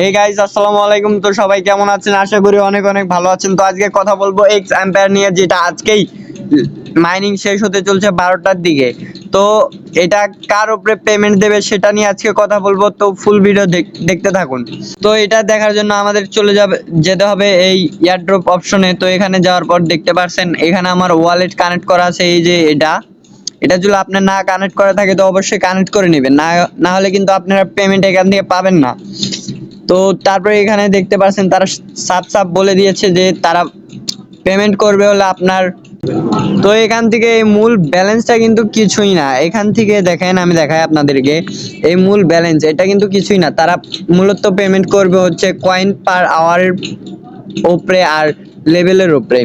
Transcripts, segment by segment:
এই গাইজ আসসালামু আলাইকুম। তো সবাই কেমন আছেন? আশা করি অনেক অনেক ভালো আছেন। তো আজকে কথা বলব এক্স অ্যাম্পায়ার নিয়ে, যেটা আজকেই মাইনিং শেষ হতে চলছে বারোটার দিকে। তো এটা কার উপরে পেমেন্ট দেবে সেটা নিয়ে আজকে কথা বলব। তো ফুল ভিডিও দেখতে থাকুন। তো এটা দেখার জন্য আমাদের চলে যাবে, যেতে হবে এই এয়ারড্রপ অপশনে তো এখানে যাওয়ার পর দেখতে পারছেন, এখানে আমার ওয়ালেট কানেক্ট করা আছে, এই যে এটা। এটা যদি আপনার না কানেক্ট করা থাকে, তো অবশ্যই কানেক্ট করে নেবেন। না না হলে কিন্তু আপনারা পেমেন্ট এখান থেকে পাবেন না। তো তারপরে এখানে দেখতে পাচ্ছেন তারা সাপ সাপ বলে দিয়েছে যে তারা পেমেন্ট করবে হলে আপনার। তো এখান থেকে এই মূল ব্যালেন্সটা কিন্তু কিছুই না। এখান থেকে দেখেন, আমি দেখাই আপনাদেরকে। এই মূল ব্যালেন্স এটা কিন্তু কিছুই না। তারা মূলত পেমেন্ট করবে হচ্ছে কয়েন পার আওয়ারের ওপরে আর লেভেলের উপরে।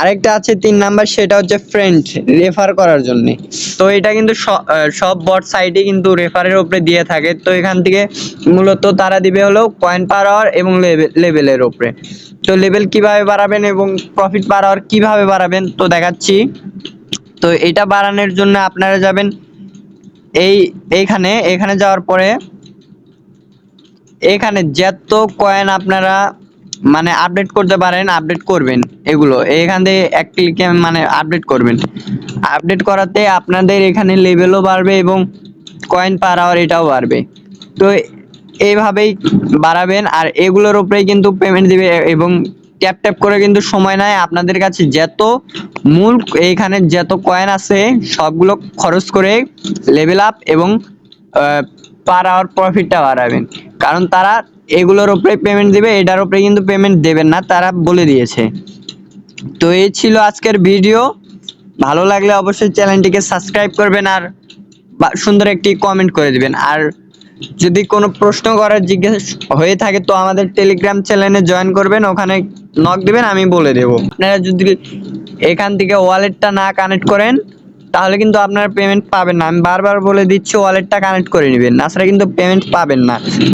আরেকটা আছে তিন নাম্বার, সেটা হচ্ছে ফ্রেন্ড রেফার করার জন্য। তো এটা কিন্তু সব বট সাইটে কিন্তু রেফারের উপরে দিয়ে থাকে। তো এখান থেকে মূলত তারা দিবে হলো কয়েন পার আওয়ার এবং লেভেলের উপরে। তো লেভেল কীভাবে বাড়াবেন এবং প্রফিট পার আওয়ার কীভাবে বাড়াবেন, তো দেখাচ্ছি। তো এটা বাড়ানোর জন্য আপনারা যাবেন এই এইখানে এখানে যাওয়ার পরে এখানে যত কয়েন আপনারা মানে আপডেট করতে পারেন আপডেট করবেন এগুলো। এখান থেকে এক ক্লিকে মানে আপডেট করবেন। আপডেট করাতে আপনাদের এখানে লেভেলও বাড়বে এবং কয়েন পার আওয়ার এটাও বাড়বে। তো এইভাবেই বাড়াবেন আর এগুলোর উপরেই কিন্তু পেমেন্ট দিবে এবং ট্যাপ ট্যাপ করে কিন্তু সময় নেয় আপনাদের কাছে যত মূল এইখানে যত কয়েন আছে সবগুলো খরচ করে লেভেল আপ এবং পার আওয়ার প্রফিটটা বাড়াবেন। কারণ তারা এগুলোর উপরে পেমেন্ট দিবে, এটার উপরে কিন্তু পেমেন্ট দেবেন না, তারা বলে দিয়েছে। তো এই ছিল আজকের ভিডিও ভালো লাগলে অবশ্যই চ্যানেলটিকে সাবস্ক্রাইব করবেন আর সুন্দর একটি কমেন্ট করে দিবেন। আর যদি কোনো প্রশ্ন করার জিজ্ঞেস হয়ে থাকে, তো আমাদের টেলিগ্রাম চ্যানেলে জয়েন করবেন, ওখানে নক দিবেন, আমি বলে দেব। আপনারা যদি এখান থেকে ওয়ালেটটা না কানেক্ট করেন, তাহলে কিন্তু আপনারা পেমেন্ট পাবেন না। আমি বারবার বলে দিচ্ছি ওয়ালেটটা কানেক্ট করে নেবেন, না ছাড়া কিন্তু পেমেন্ট পাবেন না।